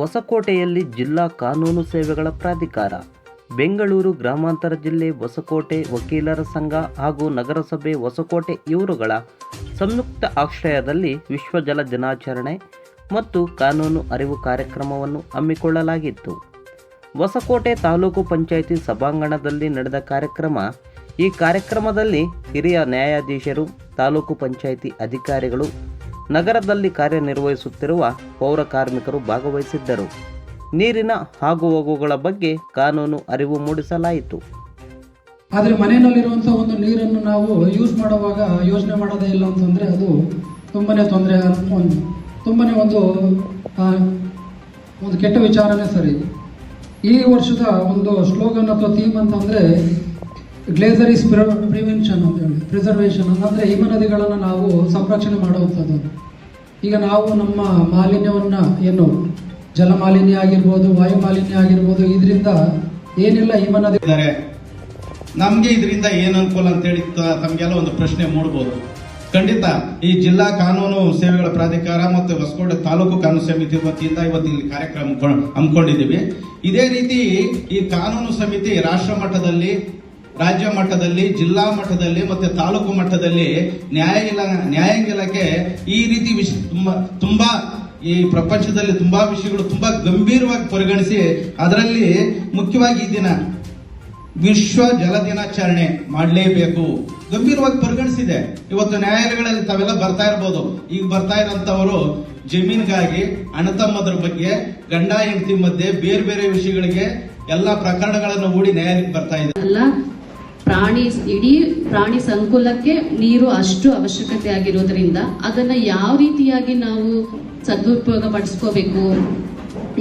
ಹೊಸಕೋಟೆಯಲ್ಲಿ ಜಿಲ್ಲಾ ಕಾನೂನು ಸೇವೆಗಳ ಪ್ರಾಧಿಕಾರ. ಬೆಂಗಳೂರು ಗ್ರಾಮಾಂತರ ಜಿಲ್ಲೆ ಹೊಸಕೋಟೆ ವಕೀಲರ ಸಂಘ ಹಾಗೂ ನಗರಸಭೆ ಹೊಸಕೋಟೆ ಇವರುಗಳ ಸಂಯುಕ್ತ ಆಶ್ರಯದಲ್ಲಿ ವಿಶ್ವ ಜಲ ದಿನಾಚರಣೆ ಮತ್ತು ಕಾನೂನು ಅರಿವು ಕಾರ್ಯಕ್ರಮವನ್ನು ಹಮ್ಮಿಕೊಳ್ಳಲಾಗಿತ್ತು. ಹೊಸಕೋಟೆ ತಾಲೂಕು ಪಂಚಾಯಿತಿ ಸಭಾಂಗಣದಲ್ಲಿ ನಡೆದ ಕಾರ್ಯಕ್ರಮ. ಈ ಕಾರ್ಯಕ್ರಮದಲ್ಲಿ ಹಿರಿಯ ನ್ಯಾಯಾಧೀಶರು, ತಾಲೂಕು ಪಂಚಾಯಿತಿ ಅಧಿಕಾರಿಗಳು ನಗರದಲ್ಲಿ ಕಾರ್ಯನಿರ್ವಹಿಸುತ್ತಿರುವ ಪೌರ ಕಾರ್ಮಿಕರು ಭಾಗವಹಿಸಿದ್ದರು. ನೀರಿನ ಆಗುಹೋಗುಗಳ ಬಗ್ಗೆ ಕಾನೂನು ಅರಿವು ಮೂಡಿಸಲಾಯಿತು. ಆದರೆ ಮನೆಯಲ್ಲಿರುವಂಥ ಒಂದು ನೀರನ್ನು ನಾವು ಯೂಸ್ ಮಾಡುವಾಗ ಯೋಚನೆ ಮಾಡೋದೇ ಇಲ್ಲ ಅಂತಂದರೆ ಅದು ತುಂಬನೇ ತೊಂದರೆ ಒಂದು, ತುಂಬನೇ ಒಂದು ಒಂದು ಕೆಟ್ಟ ವಿಚಾರನೇ ಸರಿ. ಈ ವರ್ಷದ ಒಂದು ಸ್ಲೋಗನ್ ಅಥವಾ ಥೀಮ್ ಅಂತಂದರೆ ಗ್ಲೇಸರ್ ಇಸ್ ಪ್ರಿವೆನ್ಷನ್ ಅಂತ ಹೇಳಿ ಪ್ರಿಸರ್ವೇಷನ್ ಅಂದರೆ ಹಿಮ ನದಿಗಳನ್ನು ನಾವು ಸಂರಕ್ಷಣೆ ಮಾಡುವಂಥದ್ದು. ಈಗ ನಾವು ನಮ್ಮ ಮಾಲಿನ್ಯವನ್ನು ಏನು ಜಲ ಮಾಲಿನ್ಯ ಆಗಿರ್ಬೋದು ವಾಯು ಮಾಲಿನ್ಯ ಆಗಿರ್ಬೋದು, ಇದರಿಂದ ಏನಿಲ್ಲ ಹಿಮ ನದಿ ನಮಗೆ ಇದರಿಂದ ಏನು ಅನುಕೂಲ ಅಂತೇಳಿ ತಮ್ಗೆಲ್ಲ ಒಂದು ಪ್ರಶ್ನೆ ಮೂಡಬಹುದು ಖಂಡಿತ, ಈ ಜಿಲ್ಲಾ ಕಾನೂನು ಸೇವೆಗಳ ಪ್ರಾಧಿಕಾರ ಮತ್ತು ಹೊಸಕೋಟೆ ತಾಲೂಕು ಕಾನೂನು ಸಮಿತಿ ವತಿಯಿಂದ ಇವತ್ತು ಇಲ್ಲಿ ಕಾರ್ಯಕ್ರಮ ಕೊಂಡು- ಹಮ್ಮಿಕೊಂಡಿದ್ದೀವಿ ಇದೇ ರೀತಿ ಈ ಕಾನೂನು ಸಮಿತಿ ರಾಷ್ಟ್ರ ಮಟ್ಟದಲ್ಲಿ ರಾಜ್ಯ ಮಟ್ಟದಲ್ಲಿ, ಜಿಲ್ಲಾ ಮಟ್ಟದಲ್ಲಿ ಮತ್ತೆ ತಾಲೂಕು ಮಟ್ಟದಲ್ಲಿ ನ್ಯಾಯ ನ್ಯಾಯಾಂಗ ಇಲಾಖೆ ಈ ರೀತಿ ವಿಷಯ ತುಂಬಾ ಈ ಪ್ರಪಂಚದಲ್ಲಿ ತುಂಬಾ ವಿಷಯಗಳು ತುಂಬಾ ಗಂಭೀರವಾಗಿ ಪರಿಗಣಿಸಿ ಅದರಲ್ಲಿ ಮುಖ್ಯವಾಗಿ ಈ ದಿನ ವಿಶ್ವ ಜಲ ದಿನಾಚರಣೆ ಮಾಡಲೇಬೇಕು. ಗಂಭೀರವಾಗಿ ಪರಿಗಣಿಸಿದೆ. ಇವತ್ತು ನ್ಯಾಯಾಲಯಗಳಲ್ಲಿ ತಾವೆಲ್ಲ ಬರ್ತಾ ಇರ್ಬೋದು. ಈಗ ಬರ್ತಾ ಇರೋಂಥವರು ಜಮೀನಿಗಾಗಿ, ಅಣ್ಣತಮ್ಮದ್ರ ಬಗ್ಗೆ, ಗಂಡ, ಹೆಂಡತಿ ಮಧ್ಯೆ ಬೇರೆ ಬೇರೆ ವಿಷಯಗಳಿಗೆ ಎಲ್ಲ ಪ್ರಕರಣಗಳನ್ನು ಹೂಡಿ ನ್ಯಾಯಾಲಯಕ್ಕೆ ಬರ್ತಾ ಇದೆ ಪ್ರಾಣಿ, ಇಡೀ ಪ್ರಾಣಿ ಸಂಕುಲಕ್ಕೆ ನೀರು ಅಷ್ಟು ಅವಶ್ಯಕತೆ ಆಗಿರೋದ್ರಿಂದ ಅದನ್ನ ಯಾವ ರೀತಿಯಾಗಿ ನಾವು ಸದುಪಯೋಗ ಪಡಿಸ್ಕೋಬೇಕು,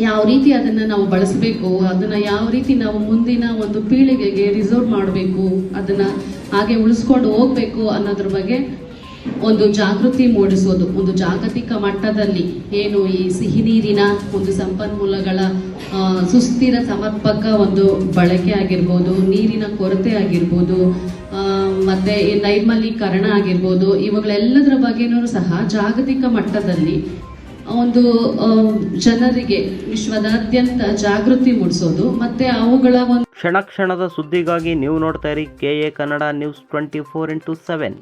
ಯಾವ ರೀತಿ ಅದನ್ನ ನಾವು ಬಳಸಬೇಕು, ಅದನ್ನ ಯಾವ ರೀತಿ ನಾವು ಮುಂದಿನ ಒಂದು ಪೀಳಿಗೆಗೆ ರಿಸರ್ವ್ ಮಾಡಬೇಕು, ಅದನ್ನ ಹಾಗೆ ಉಳಿಸ್ಕೊಂಡು ಹೋಗ್ಬೇಕು ಅನ್ನೋದ್ರ ಬಗ್ಗೆ ಒಂದು ಜಾಗೃತಿ ಮೂಡಿಸೋದು, ಒಂದು ಜಾಗತಿಕ ಮಟ್ಟದಲ್ಲಿ ಏನು ಈ ಸಿಹಿ ನೀರಿನ ಒಂದು ಸಂಪನ್ಮೂಲಗಳ ಸುಸ್ಥಿರ ಸಮರ್ಪಕ ಒಂದು ಬಳಕೆ ಆಗಿರ್ಬೋದು, ನೀರಿನ ಕೊರತೆ ಆಗಿರ್ಬೋದು ಮತ್ತು ನೈರ್ಮಲೀಕರಣ ಆಗಿರ್ಬೋದು, ಇವುಗಳೆಲ್ಲದರ ಬಗ್ಗೆನೂ ಸಹ ಜಾಗತಿಕ ಮಟ್ಟದಲ್ಲಿ ಒಂದು ಜನರಿಗೆ ವಿಶ್ವದಾದ್ಯಂತ ಜಾಗೃತಿ ಮೂಡಿಸೋದು, ಮತ್ತೆ ಅವುಗಳ ಒಂದು ಕ್ಷಣ ಕ್ಷಣದ ಸುದ್ದಿಗಾಗಿ ನೀವು ನೋಡ್ತಾ ಇರಿ K A Kannada news twenty four into seven.